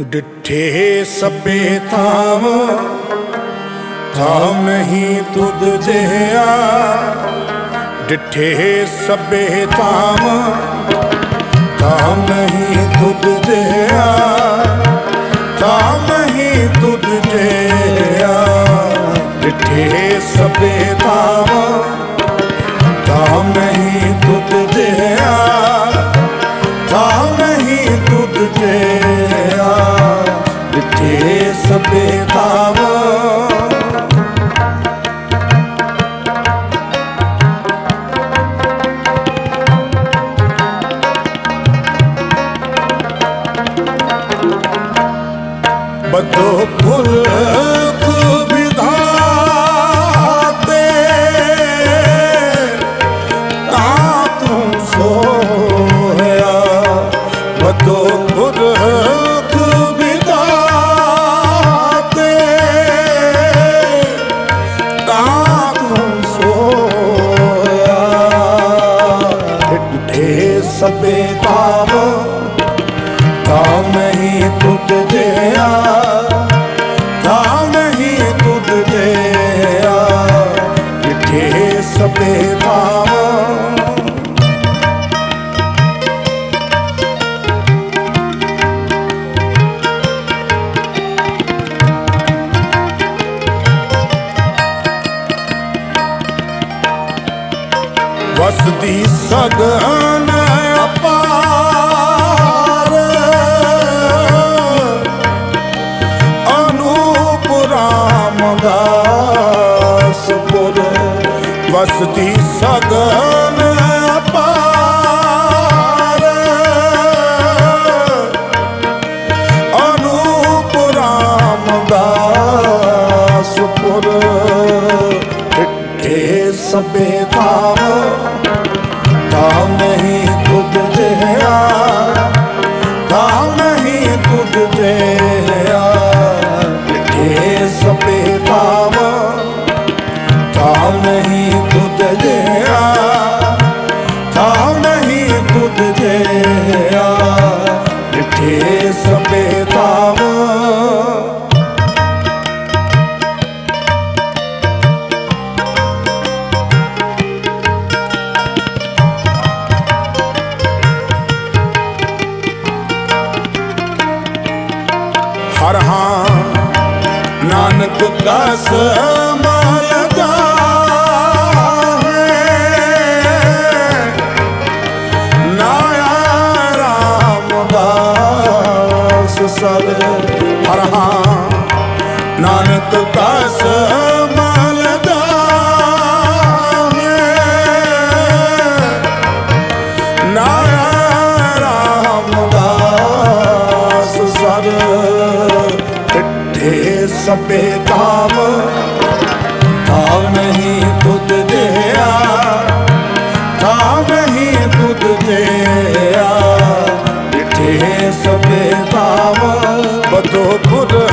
ਡਿੱਠੇ ਸਭੇ ਥਾਮ ਥਾਮ ਨਹੀਂ ਤੁਧ ਜਿਹਾ ਡਿੱਠੇ ਸਭੇ ਥਾਮ ਥਾਮ ਨਹੀਂ ਬਦੋ ਪੁਰਖ ਵਿਧਾਤੇ ਤਾਂ ਤੂੰ ਸੋਇਆ ਬਦੋ ਪੁਰਖ ਵਿਧਾਤੇ ਤਾਂ ਤੂੰ ਸੋਇਆ ਡਿੱਠੇ ਸਭੇ ਤਾਮ ਵਸਦੀ ਸਗਨ ਅਪਾਰ। ਅਨੂਪ ਰਾਮਦਾਸਪੁਰ ਵਸਦੀ ਸਗਨ ਅਪਾਰ। ਅਨੂਪ ਰਾਮਦਾਸਪੁਰ ਟਿੱਠੇ ਸਭੇ ਟਿੱਠੇ ਸਭੇ ਹਰ ਹਾਂ ਨਾਨਕ ਦਸ ਸਦ ਹਰ ਹਾਂ ਨਾਨਕ ਕਾਸ ਮਲਦਾ ਸਭੇ ਕਾਮ ਕਾਮ ਨਹੀਂ ਤੁਧ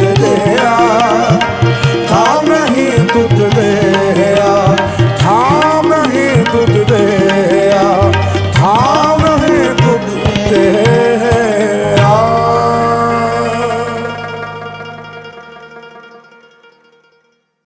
ಕಿತ್ತದೇ